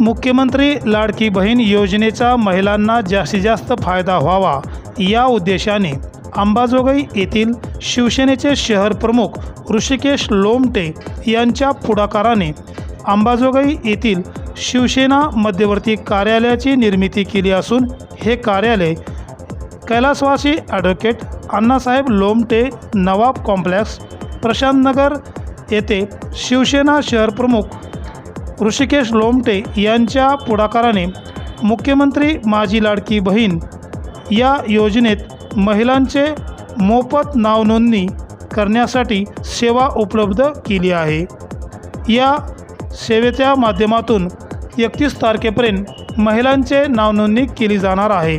मुख्यमंत्री लाडकी बहीण योजनेचा महिलांना जास्तीत जास्त फायदा व्हावा या उद्देशाने अंबाजोगाई येथील शिवसेनेचे शहर प्रमुख ऋषिकेश लोमटे यांच्या पुढाकाराने अंबाजोगाई येथील शिवसेना मध्यवर्ती कार्यालयाची निर्मिती केली असून हे कार्यालय कैलासवासी ॲडव्होकेट अण्णासाहेब लोमटे नवाब कॉम्प्लेक्स प्रशांतनगर येथे शिवसेना शहर प्रमुख ऋषिकेश लोमटे यांच्या पुढाकाराने मुख्यमंत्री माझी लाडकी बहीण या योजनेत महिलांचे मोफत नावनोंदणी करण्यासाठी सेवा उपलब्ध केली आहे. या सेवेच्या माध्यमातून एकतीस तारखेपर्यंत महिलांचे नावनोंदणी केली जाणार आहे.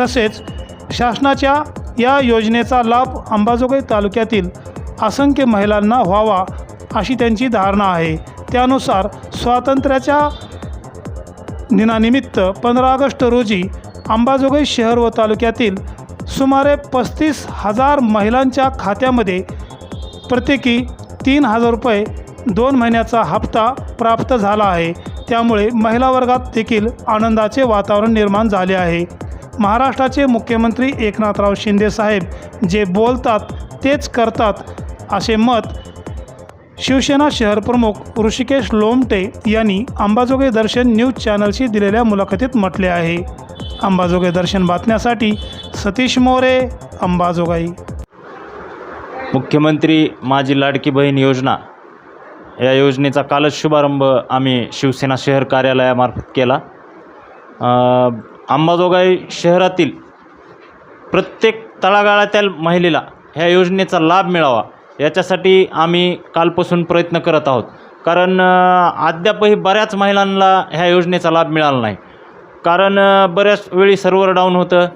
तसेच शासनाच्या या योजनेचा लाभ अंबाजोगाई तालुक्यातील असंख्य महिलांना व्हावा अशी त्यांची धारणा आहे. त्यानुसार स्वातंत्र्याच्या दिनानिमित्त पंधरा ऑगस्ट रोजी अंबाजोगाई शहर व तालुक्यातील सुमारे पस्तीस हजार महिलांच्या खात्यामध्ये प्रत्येकी तीन हजार रुपये दोन महिन्याचा हप्ता प्राप्त झाला आहे. त्यामुळे महिला वर्गात देखील आनंदाचे वातावरण निर्माण झाले आहे. महाराष्ट्राचे मुख्यमंत्री एकनाथराव शिंदेसाहेब जे बोलतात तेच करतात असे मत शिवसेना शहर प्रमुख ऋषिकेश लोमटे यांनी अंबाजोगाई दर्शन न्यूज चॅनलशी दिलेल्या मुलाखतीत म्हटले आहे. अंबाजोगाई दर्शन बातम्यासाठी सतीश मोरे अंबाजोगाई. मुख्यमंत्री माझी लाडकी बहीण योजना. या योजनेचा कालच शुभारंभ आम्ही शिवसेना शहर कार्यालयामार्फत केला. अंबाजोगाई शहरातील प्रत्येक तळागाळातील महिलेला ह्या योजनेचा लाभ मिळावा. याच्यासाठी आम्ही कालपासून प्रयत्न करत आहोत. कारण अद्यापही बऱ्याच महिलांना ह्या योजनेचा लाभ मिळाला नाही. कारण बऱ्याच वेळी सर्व्हर डाऊन होतं.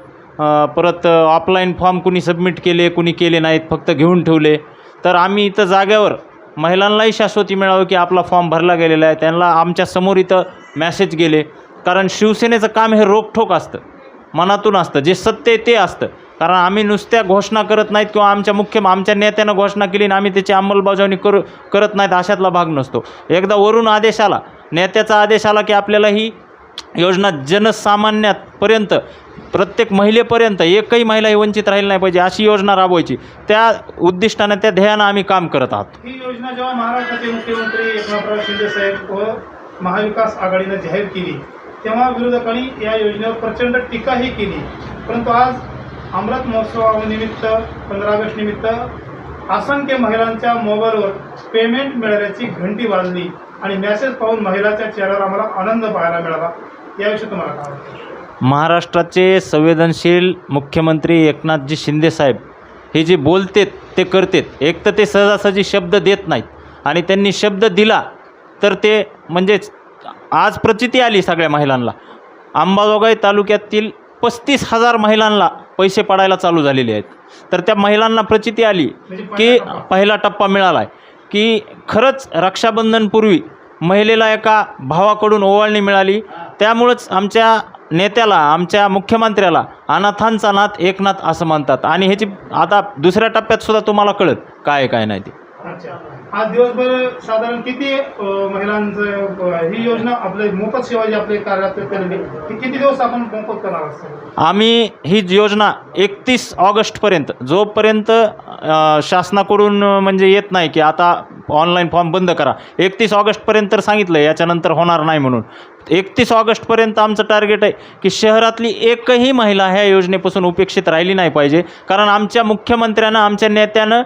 परत ऑफलाईन फॉर्म कुणी सबमिट केले कुणी केले नाहीत फक्त घेऊन ठेवले. तर आम्ही इथं जाग्यावर महिलांनाही शाश्वती मिळावं की आपला फॉर्म भरला गेलेला आहे. त्यांना आमच्यासमोर इथं मॅसेज गेले. कारण शिवसेनेचं काम हे रोखठोक असतं. मनातून असतं. जे सत्य ते असतं. कारण आम्ही नुसत्या घोषणा करत नाहीत किंवा आमच्या मुख्य आमच्या नेत्यानं घोषणा केली आणि आम्ही त्याची अंमलबजावणी करू करत नाहीत अशातला भाग नसतो. एकदा वरून आदेश आला नेत्याचा आदेश आला की आपल्याला ही योजना जनसामान्यापर्यंत प्रत्येक महिलेपर्यंत एकही महिला ही वंचित राहिली नाही पाहिजे अशी योजना राबवायची. त्या उद्दिष्टानं त्या ध्येयानं आम्ही काम करत आहोत. ही योजना जेव्हा महाराष्ट्राचे मुख्यमंत्री एकनाथराव शिंदे साहेब व महाविकास आघाडीनं जाहीर केली तेव्हा विरोधकांनी या योजनेवर प्रचंड टीकाही केली. परंतु आज अमृत महोत्सवानिमित्त पंधरा ऑगस्ट निमित्त असंख्य महिलांच्या मोबाईलवर पेमेंट मिळाल्याची घंटी वाजली आणि मेसेज पाहून महिलाच्या चेहऱ्यावर आम्हाला आनंद पाहायला मिळाला. याविषयी तुम्हाला काय वाटतं? महाराष्ट्राचे संवेदनशील मुख्यमंत्री एकनाथजी शिंदेसाहेब हे जे बोलतेत ते करतेत. एक तर ते सहजासहजी शब्द देत नाहीत आणि त्यांनी शब्द दिला तर ते म्हणजेच आज प्रचिती आली सगळ्या महिलांना. अंबाजोगाई तालुक्यातील पस्तीस हजार महिलांना पैसे पडायला चालू झालेले आहेत. तर त्या महिलांना प्रचिती आली म्हणजे की पहिला टप्पा. मिळाला आहे की खरंच रक्षाबंधनपूर्वी महिलेला एका भावाकडून ओवाळणी मिळाली. त्यामुळंच आमच्या नेत्याला आमच्या मुख्यमंत्र्याला अनाथांचा नाथ एकनाथ असं म्हणतात. आणि ह्याची आता दुसऱ्या टप्प्यात सुद्धा तुम्हाला कळत काय काय नाही ते. आज दिवसभर साधारण किती महिलांचं ही योजना आपले मोफत सेवा जी आपले कार्यात केलेली ती किती दिवस आपण मोफत करणार असतो आम्ही ही योजना एकतीस ऑगस्टपर्यंत जोपर्यंत शासनाकडून म्हणजे येत नाही की आता ऑनलाईन फॉर्म बंद करा एकतीस ऑगस्टपर्यंत तर सांगितलं याच्यानंतर होणार नाही म्हणून. एकतीस ऑगस्टपर्यंत आमचं टार्गेट आहे की शहरातली एकही महिला ह्या योजनेपासून उपेक्षित राहिली नाही पाहिजे कारण आमच्या मुख्यमंत्र्यानं आमच्या नेत्यानं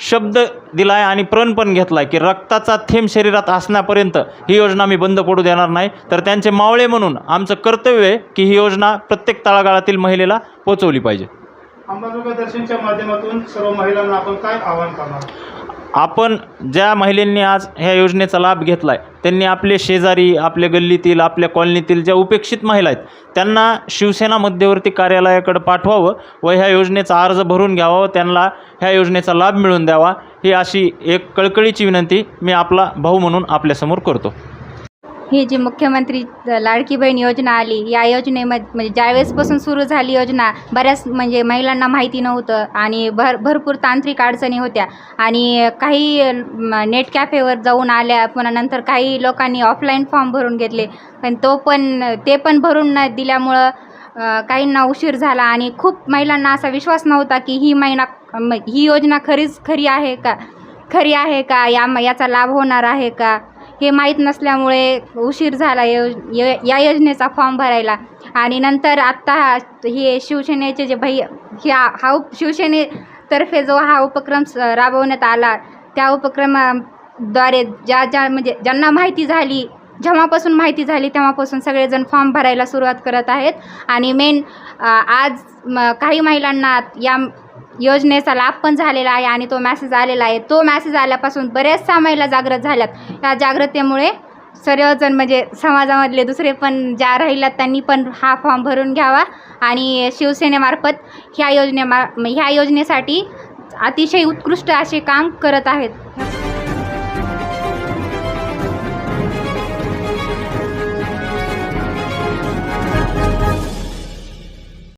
शब्द दिला आहे आणि प्रण पण घेतला आहे की रक्ताचा थेंब शरीरात असण्यापर्यंत ही योजना मी बंद पडू देणार नाही. तर त्यांचे मावळे म्हणून आमचं कर्तव्य आहे की ही योजना प्रत्येक तळागाळातील महिलेला पोचवली पाहिजे. अंबाजोगाई दर्शनच्या माध्यमातून सर्व महिलांना आपण काय आवाहन करणार? आपण ज्या महिलांनी आज ह्या योजनेचा लाभ घेतला आहे त्यांनी आपले शेजारी आपल्या गल्लीतील आपल्या कॉलनीतील ज्या उपेक्षित महिला आहेत त्यांना शिवसेना मध्यवर्ती कार्यालयाकडे पाठवावं व ह्या योजनेचा अर्ज भरून घ्यावा व त्यांना ह्या योजनेचा लाभ मिळवून द्यावा ही अशी एक कळकळीची विनंती मी आपला भाऊ म्हणून आपल्यासमोर करतो. ही जी मुख्यमंत्री लाडकी बहीण योजना आली या योजनेमध्ये म्हणजे ज्यावेळेसपासून सुरू झाली योजना बऱ्याच म्हणजे महिलांना माहिती नव्हतं आणि भर भरपूर तांत्रिक अडचणी होत्या. आणि काही नेट कॅफेवर जाऊन आल्या पुन्हा नंतर काही लोकांनी ऑफलाईन फॉर्म भरून घेतले. पण तो पण ते पण भरून न दिल्यामुळं काहींना उशीर झाला आणि खूप महिलांना असा विश्वास नव्हता की ही महिना ही योजना खरीच खरी आहे का खरी आहे का या याचा लाभ होणार आहे का? हे माहीत नसल्यामुळे उशीर झाला यो य- या योजनेचा फॉर्म भरायला. आणि नंतर आत्ता हे शिवसेनेचे जे भै ह्या हा उप शिवसेनेतर्फे जो हा उपक्रम राबवण्यात आला त्या उपक्रमाद्वारे ज्या ज्या म्हणजे ज्यांना माहिती झाली जेव्हापासून माहिती झाली तेव्हापासून सगळेजण फॉर्म भरायला सुरुवात करत आहेत. आणि मेन आज म काही महिलांना या योजनेचा लाभ पण झालेला आहे आणि तो मॅसेज आलेला आहे. तो मॅसेज आल्यापासून बऱ्याचशा महिला जागृत झाल्यात. या जागृतेमुळे सर्वजण म्हणजे समाजामधले दुसरे पण ज्या राहिल्यात त्यांनी पण हा फॉर्म भरून घ्यावा आणि शिवसेनेमार्फत ह्या योजनेमा ह्या योजनेसाठी अतिशय उत्कृष्ट असे काम करत आहेत.